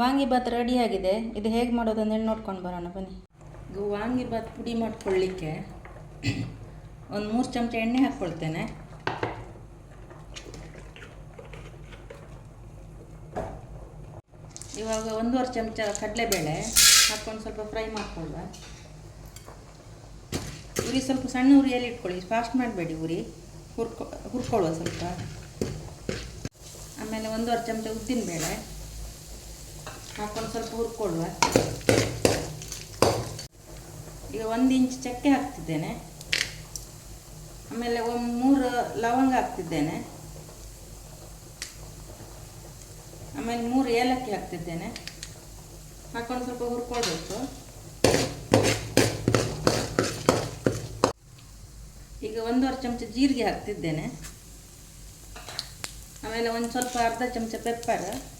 ವಾಂಗಿಭಾತ್ ರೆಡಿಯಾಗಿದೆ ಇದು ಹೇಗೆ ಮಾಡೋದು ಅಂತೇಳಿ ನೋಡ್ಕೊಂಡು ಬರೋಣ, ಬನ್ನಿ. ಇದು ವಾಂಗಿಭಾತ್ ಪುಡಿ ಮಾಡ್ಕೊಳ್ಳಿಕ್ಕೆ ಒಂದು ಮೂರು ಚಮಚ ಎಣ್ಣೆ ಹಾಕ್ಕೊಳ್ತೇನೆ. ಇವಾಗ ಒಂದೂವರೆ ಚಮಚ ಕಡಲೆಬೇಳೆ ಹಾಕ್ಕೊಂಡು ಸ್ವಲ್ಪ ಫ್ರೈ ಮಾಡ್ಕೊಳ್ಳುವ. ಉರಿ ಸ್ವಲ್ಪ ಸಣ್ಣ ಉರಿಯಲ್ಲಿ ಇಟ್ಕೊಳ್ಳಿ ಫಾಸ್ಟ್ ಮಾಡಬೇಡಿ ಉರಿ. ಹುರ್ಕೊ ಹುರ್ಕೊಳ್ಳುವ ಸ್ವಲ್ಪ. ಆಮೇಲೆ ಒಂದೂವರೆ ಚಮಚ ಉದ್ದಿನಬೇಳೆ. ಹಾಕ್ಕೊಂಡು ಸ್ವಲ್ಪ ಹುರ್ಕೊಳ್ಳುವ. ಈಗ ಒಂದು ಇಂಚ್ ಚಕ್ಕೆ ಹಾಕ್ತಿದ್ದೇನೆ. ಆಮೇಲೆ ಒಂದು ಮೂರು ಲವಂಗ ಹಾಕ್ತಿದ್ದೇನೆ. ಆಮೇಲೆ ಮೂರು ಏಲಕ್ಕಿ ಹಾಕ್ತಿದ್ದೇನೆ. ಹಾಕೊಂಡು ಸ್ವಲ್ಪ ಹುರ್ಕೊಳ್ಬೇಕು. ಈಗ ಒಂದೂವರೆ ಚಮಚ ಜೀರಿಗೆ ಹಾಕ್ತಿದ್ದೇನೆ. ಆಮೇಲೆ ಒಂದು ಸ್ವಲ್ಪ ಅರ್ಧ ಚಮಚ ಪೆಪ್ಪರ್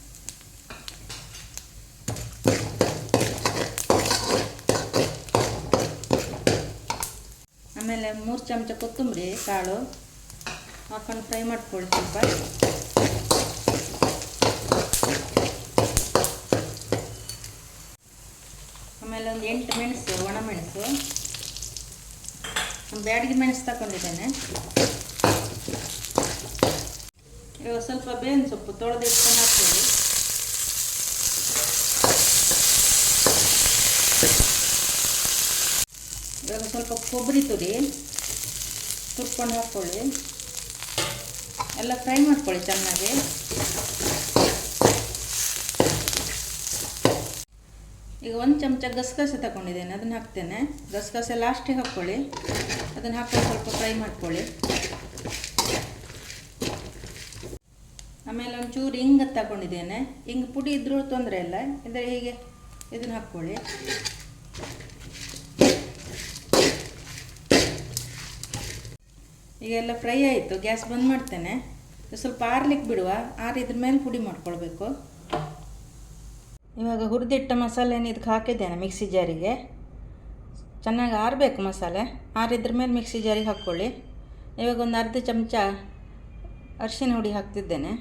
ಆಮೇಲೆ ಮೂರು ಚಮಚ ಕೊತ್ತಂಬರಿ, ಕಾಳು. ಹಾಕೊಂಡು ಫ್ರೈ ಮಾಡ್ಕೊಳ್ಳಿ ಸ್ವಲ್ಪ. ಆಮೇಲೆ ಒಂದು ಎಂಟು ಮೆಣಸು ಒಣಮೆಣಸು ಬ್ಯಾಡಿಗೆ ಮೆಣಸು ತಗೊಂಡಿದ್ದೇನೆ ಇವಾಗ ಸ್ವಲ್ಪ ಬೇವಿನ ಸೊಪ್ಪು ತೊಳೆದು ಇಟ್ಕೊಂಡು ಇವಾಗ ಸ್ವಲ್ಪ ಕೊಬ್ಬರಿ ತುರಿ, ತುರ್ಕೊಂಡು ಹಾಕ್ಕೊಳ್ಳಿ ಎಲ್ಲ ಫ್ರೈ ಮಾಡ್ಕೊಳ್ಳಿ ಚೆನ್ನಾಗಿ. ಈಗ ಒಂದು ಚಮಚ ಗಸಗಸೆ ತಗೊಂಡಿದ್ದೇನೆ, ಅದನ್ನು ಹಾಕ್ತೇನೆ. ಗಸಗಸೆ ಲಾಸ್ಟಿಗೆ ಹಾಕ್ಕೊಳ್ಳಿ ಅದನ್ನು ಹಾಕಿ ಸ್ವಲ್ಪ ಫ್ರೈ ಮಾಡ್ಕೊಳ್ಳಿ. ಆಮೇಲೆ ಒಂಚೂರು ಹಿಂಗ ತಗೊಂಡಿದ್ದೇನೆ. ಹಿಂಗೆ ಪುಡಿ ಇದ್ರೂ ತೊಂದರೆ ಇಲ್ಲ. ಅಂದರೆ ಹೀಗೆ ಇದನ್ನು ಹಾಕ್ಕೊಳ್ಳಿ ಈಗ ಎಲ್ಲ ಫ್ರೈ ಆಯಿತು ಗ್ಯಾಸ್ ಬಂದ್ ಮಾಡ್ತೇನೆ. ಸ್ವಲ್ಪ ಆರ್ಲಿಕ್ಕೆ ಬಿಡುವ ಆರಿದ್ರ ಮೇಲೆ ಪುಡಿ ಮಾಡ್ಕೊಳ್ಬೇಕು. ಇವಾಗ ಹುರಿದಿಟ್ಟ ಮಸಾಲೆನ ಇದಕ್ಕೆ ಹಾಕಿದ್ದೇನೆ ಮಿಕ್ಸಿ ಜಾರಿಗೆ. ಚೆನ್ನಾಗಿ ಆರಬೇಕು ಮಸಾಲೆ ಆರಿದ್ರ ಮೇಲೆ ಮಿಕ್ಸಿ ಜಾರಿಗೆ ಹಾಕ್ಕೊಳ್ಳಿ. ಇವಾಗ ಒಂದು ಅರ್ಧ ಚಮಚ ಅರಿಶಿನ ಹುಡಿ ಹಾಕ್ತಿದ್ದೇನೆ.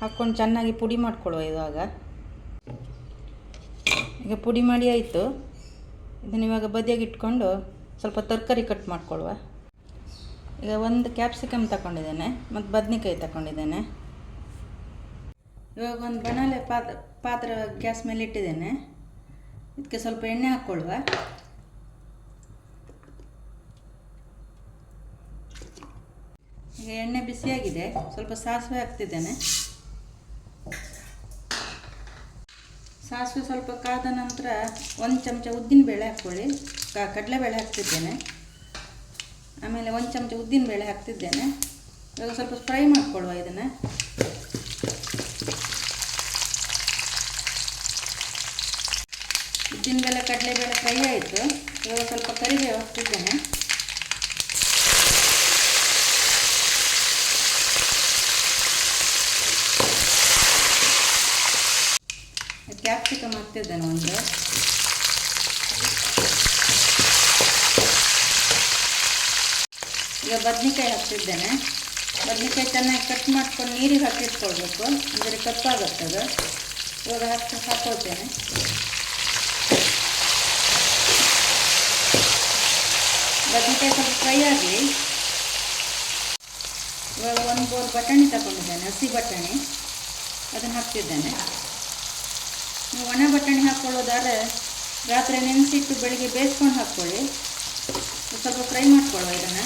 ಹಾಕ್ಕೊಂಡು ಚೆನ್ನಾಗಿ ಪುಡಿ ಮಾಡ್ಕೊಳ್ಳುವ ಇವಾಗ. ಈಗ ಪುಡಿ ಮಾಡಿ ಆಯಿತು. ಇದನ್ನು ಇವಾಗ ಬದಿಯಾಗಿ ಇಟ್ಕೊಂಡು ಸ್ವಲ್ಪ ತರಕಾರಿ ಕಟ್ ಮಾಡ್ಕೊಳ್ಳುವ ಈಗ ಒಂದು ಕ್ಯಾಪ್ಸಿಕಮ್ ತಗೊಂಡಿದ್ದೇನೆ ಮತ್ತು ಬದ್ನಿಕಾಯಿ ತಗೊಂಡಿದ್ದೇನೆ ಇವಾಗ ಒಂದು ಬಣಲೆ ಪಾತ್ರ ಪಾತ್ರ ಗ್ಯಾಸ್ ಮೇಲೆ ಇಟ್ಟಿದ್ದೇನೆ. ಇದಕ್ಕೆ ಸ್ವಲ್ಪ ಎಣ್ಣೆ ಹಾಕ್ಕೊಳ್ಳುವ. ಈಗ ಎಣ್ಣೆ ಬಿಸಿಯಾಗಿದೆ, ಸ್ವಲ್ಪ ಸಾಸಿವೆ ಹಾಕ್ತಿದ್ದೇನೆ. ಸಾಸಿವೆ ಸ್ವಲ್ಪ ಕಾದ ನಂತರ ಒಂದು ಚಮಚ ಉದ್ದಿನ ಬೇಳೆ ಹಾಕ್ಕೊಳ್ಳಿ ಕಡಲೆ ಕಡಲೆಬೇಳೆ ಹಾಕ್ತಿದ್ದೇನೆ. ಆಮೇಲೆ ಒಂದು ಚಮಚ ಉದ್ದಿನ ಬೇಳೆ ಹಾಕ್ತಿದ್ದೇನೆ. ಇವಾಗ ಸ್ವಲ್ಪ ಫ್ರೈ ಮಾಡಿಕೊಳ್ಳುವ ಇದನ್ನು. ಉದ್ದಿನ ಬೇಳೆ ಕಡಲೆಬೇಳೆ ಫ್ರೈ ಆಯಿತು. ಇವಾಗ ಸ್ವಲ್ಪ ಕರಿಬೇವು ಹಾಕ್ತಿದ್ದೇನೆ. ಕ್ಯಾಪ್ಸಿಕಮ್ ಹಾಕ್ತಿದ್ದೇನೆ ಒಂದು. ಈಗ ಬದ್ನಿಕಾಯಿ ಹಾಕ್ತಿದ್ದೇನೆ. ಬದ್ನಿಕಾಯಿ ಚೆನ್ನಾಗಿ ಕಟ್ ಮಾಡ್ಕೊಂಡು ನೀರಿಗೆ ಹಾಕಿಟ್ಕೊಳ್ಬೇಕು. ಅಂದರೆ ಕಪ್ಪಾಗುತ್ತೆ ಅದು. ಇವಾಗ ಹಾಕಿ ಹಾಕೋತೇನೆ ಬದನೆಕಾಯಿ ಸ್ವಲ್ಪ ಫ್ರೈ ಆಗಲಿ ಇವಾಗ ಒಂದು ಬೋರ್ ಬಟಾಣಿ ತಗೊಂಡಿದ್ದೇನೆ, ಹಸಿ ಬಟಾಣಿ. ಅದನ್ನು ಹಾಕ್ತಿದ್ದೇನೆ. ನೀವು ಒಣ ಬಟಾಣಿ ಹಾಕ್ಕೊಳ್ಳೋದಾದ್ರೆ ರಾತ್ರಿ ನೆನೆಸಿಟ್ಟು ಬೆಳಿಗ್ಗೆ ಬೇಯಿಸ್ಕೊಂಡು ಹಾಕ್ಕೊಳ್ಳಿ. ಸ್ವಲ್ಪ ಫ್ರೈ ಮಾಡ್ಕೊಳ್ಳೋ ಇದನ್ನು.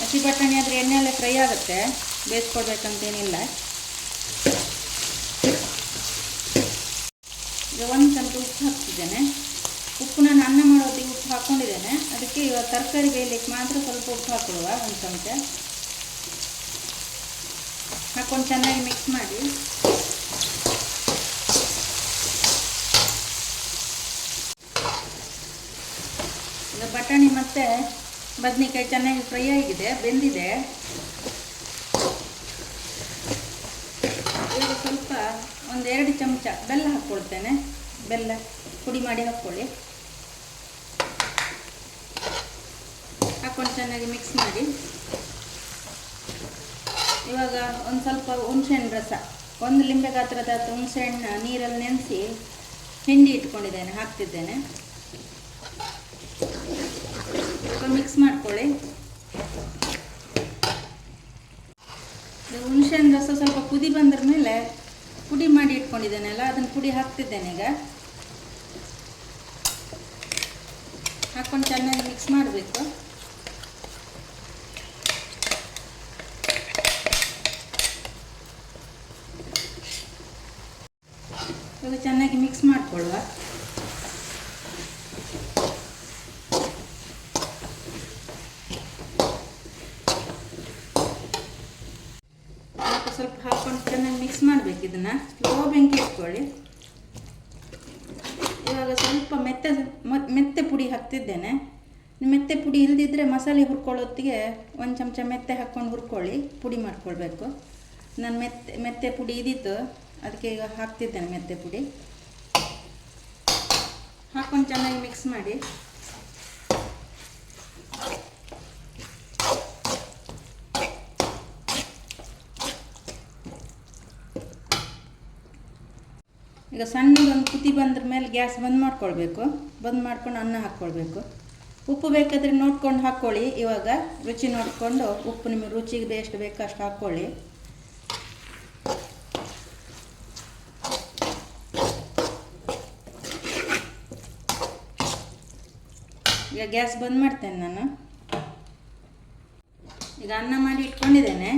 ಹಸಿ ಬಟಾಣಿ ಆದರೆ ಎಣ್ಣೆಯಲ್ಲೇ ಫ್ರೈ ಆಗುತ್ತೆ. ಬೇಯಿಸ್ಕೊಡ್ಬೇಕಂತೇನಿಲ್ಲ. ಈಗ ಒಂದು ಚಮಚ ಉಪ್ಪು ಹಾಕ್ತಿದ್ದೇನೆ. ಉಪ್ಪು ನಾನು ಅನ್ನ ಮಾಡೋದಿಗೆ ಉಪ್ಪು ಹಾಕ್ಕೊಂಡಿದ್ದೇನೆ. ಅದಕ್ಕೆ ಇವಾಗ ತರಕಾರಿ ಬೇಯಲಿಕ್ಕೆ ಮಾತ್ರ ಸ್ವಲ್ಪ ಉಪ್ಪು ಹಾಕೊಳ್ಳುವ ಒಂದು ಚಮಚ. ಹಾಕ್ಕೊಂಡು ಚೆನ್ನಾಗಿ ಮಿಕ್ಸ್ ಮಾಡಿ. ಈಗ ಬಟಾಣಿ ಮತ್ತು ಬದನೆಕಾಯಿ ಚೆನ್ನಾಗಿ ಫ್ರೈ ಆಗಿದೆ, ಬೆಂದಿದೆ. ಈಗ ಸ್ವಲ್ಪ ಒಂದು ಎರಡು ಚಮಚ ಬೆಲ್ಲ ಹಾಕ್ಕೊಳ್ತೇನೆ. ಬೆಲ್ಲ ಪುಡಿ ಮಾಡಿ ಹಾಕ್ಕೊಳ್ಳಿ. ಹಾಕ್ಕೊಂಡು ಚೆನ್ನಾಗಿ ಮಿಕ್ಸ್ ಮಾಡಿ. ಇವಾಗ ಒಂದು ಸ್ವಲ್ಪ ಹುಣಸೆಹಣ್ಣು ರಸ. ಒಂದು ಲಿಂಬೆ ಗಾತ್ರದ ಹುಣಸೆಹಣ್ಣು ನೀರಲ್ಲಿ ನೆನೆಸಿ, ಹಿಂಡಿ ಇಟ್ಕೊಂಡಿದ್ದೇನೆ, ಹಾಕ್ತಿದ್ದೇನೆ. ಸ್ವಲ್ಪ ಮಿಕ್ಸ್ ಮಾಡ್ಕೊಳ್ಳಿ. ಇದು ಹುಣಸೆ ಹಣ್ಣು ರಸ ಸ್ವಲ್ಪ ಕುದಿ ಬಂದ್ರ ಮೇಲೆ ಪುಡಿ ಮಾಡಿ ಇಟ್ಕೊಂಡಿದ್ದೇನೆಲ್ಲ ಅದನ್ನು ಪುಡಿ ಹಾಕ್ತಿದ್ದೇನೆ ಈಗ. ಹಾಕ್ಕೊಂಡು ಚೆನ್ನಾಗಿ ಮಿಕ್ಸ್ ಮಾಡಬೇಕು. ಇವಾಗ ಚೆನ್ನಾಗಿ ಮಿಕ್ಸ್ ಮಾಡ್ಕೊಳ್ಳುವ ಸ್ವಲ್ಪ ಸ್ವಲ್ಪ ಹಾಕ್ಕೊಂಡು ಚೆನ್ನಾಗಿ ಮಿಕ್ಸ್ ಮಾಡಬೇಕು ಇದನ್ನು. ಸ್ಲೋ ಬೆಂಕಿ ಇಟ್ಕೊಳ್ಳಿ. ಇವಾಗ ಸ್ವಲ್ಪ ಮೆತ್ತೆ ಮೆತ್ತೆ ಪುಡಿ ಹಾಕ್ತಿದ್ದೇನೆ ಮೆತ್ತೆ ಪುಡಿ ಇಲ್ದಿದ್ರೆ ಮಸಾಲೆ ಹುರ್ಕೊಳ್ಳೋತ್ತಿಗೆ ಒಂದು ಚಮಚ ಮೆತ್ತೆ ಹಾಕ್ಕೊಂಡು ಹುರ್ಕೊಳ್ಳಿ. ಪುಡಿ ಮಾಡ್ಕೊಳ್ಬೇಕು. ನಾನು ಮೆತ್ತೆ ಮೆತ್ತೆ ಪುಡಿ ಇದ್ದಿತ್ತು ಅದಕ್ಕೆ ಈಗ ಹಾಕ್ತಿದ್ದೇನೆ ಮೆತ್ತೆ ಪುಡಿ. ಹಾಕ್ಕೊಂಡು ಚೆನ್ನಾಗಿ ಮಿಕ್ಸ್ ಮಾಡಿ. ಈಗ ಸಣ್ಣದೊಂದು ಕುದಿ ಬಂದ್ರ ಮೇಲೆ ಗ್ಯಾಸ್ ಬಂದ್ ಮಾಡ್ಕೊಳ್ಬೇಕು. ಬಂದ್ ಮಾಡ್ಕೊಂಡು ಅನ್ನ ಹಾಕ್ಕೊಳ್ಬೇಕು. ಉಪ್ಪು ಬೇಕಾದರೆ ನೋಡ್ಕೊಂಡು ಹಾಕ್ಕೊಳ್ಳಿ. ಇವಾಗ ರುಚಿ ನೋಡಿಕೊಂಡು ಉಪ್ಪು ನಿಮಗೆ ರುಚಿಗೆ ಎಷ್ಟು ಬೇಕೋ ಅಷ್ಟು ಹಾಕ್ಕೊಳ್ಳಿ. ಈಗ ಗ್ಯಾಸ್ ಬಂದ್ ಮಾಡ್ತೇನೆ ನಾನು. ಈಗ ಅನ್ನ ಮಾಡಿ ಇಟ್ಕೊಂಡಿದ್ದೇನೆ.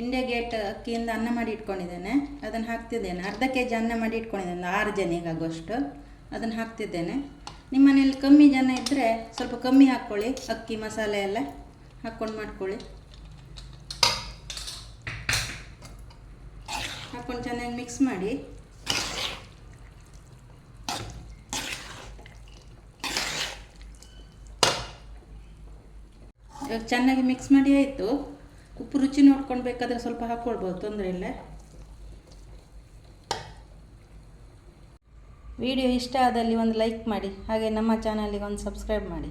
ಇಂಡಿಯಾ ಗೇಟ್ ಅಕ್ಕಿಯಿಂದ ಅನ್ನ ಮಾಡಿ ಇಟ್ಕೊಂಡಿದ್ದೇನೆ. ಅದನ್ನು ಹಾಕ್ತಿದ್ದೇನೆ. ಅರ್ಧ ಕೆ ಜಿ ಅನ್ನ ಮಾಡಿ ಇಟ್ಕೊಂಡಿದ್ದೇನೆ. ಆರು ಜನಿಗೆ ಆಗುವಷ್ಟು ಅದನ್ನು ಹಾಕ್ತಿದ್ದೇನೆ. ನಿಮ್ಮ ಮನೇಲಿ ಕಮ್ಮಿ ಜನ ಇದ್ದರೆ ಸ್ವಲ್ಪ ಕಮ್ಮಿ ಹಾಕ್ಕೊಳ್ಳಿ ಅಕ್ಕಿ, ಮಸಾಲೆ ಎಲ್ಲ ಹಾಕ್ಕೊಂಡು ಮಾಡ್ಕೊಳ್ಳಿ. ಹಾಕ್ಕೊಂಡು ಚೆನ್ನಾಗಿ ಮಿಕ್ಸ್ ಮಾಡಿ. ಇವಾಗ ಚೆನ್ನಾಗಿ ಮಿಕ್ಸ್ ಮಾಡಿ ಆಯಿತು. ಉಪ್ಪು ರುಚಿ ನೋಡ್ಕೊಂಡು ಬೇಕಾದರೆ ಸ್ವಲ್ಪ ಹಾಕ್ಕೊಳ್ಬೋದು, ತೊಂದರೆ ಇಲ್ಲ. ವಿಡಿಯೋ ಇಷ್ಟ ಆದಲ್ಲಿ ಒಂದು ಲೈಕ್ ಮಾಡಿ, ಹಾಗೆ ನಮ್ಮ ಚಾನಲಿಗೆ ಒಂದು ಸಬ್ಸ್ಕ್ರೈಬ್ ಮಾಡಿ.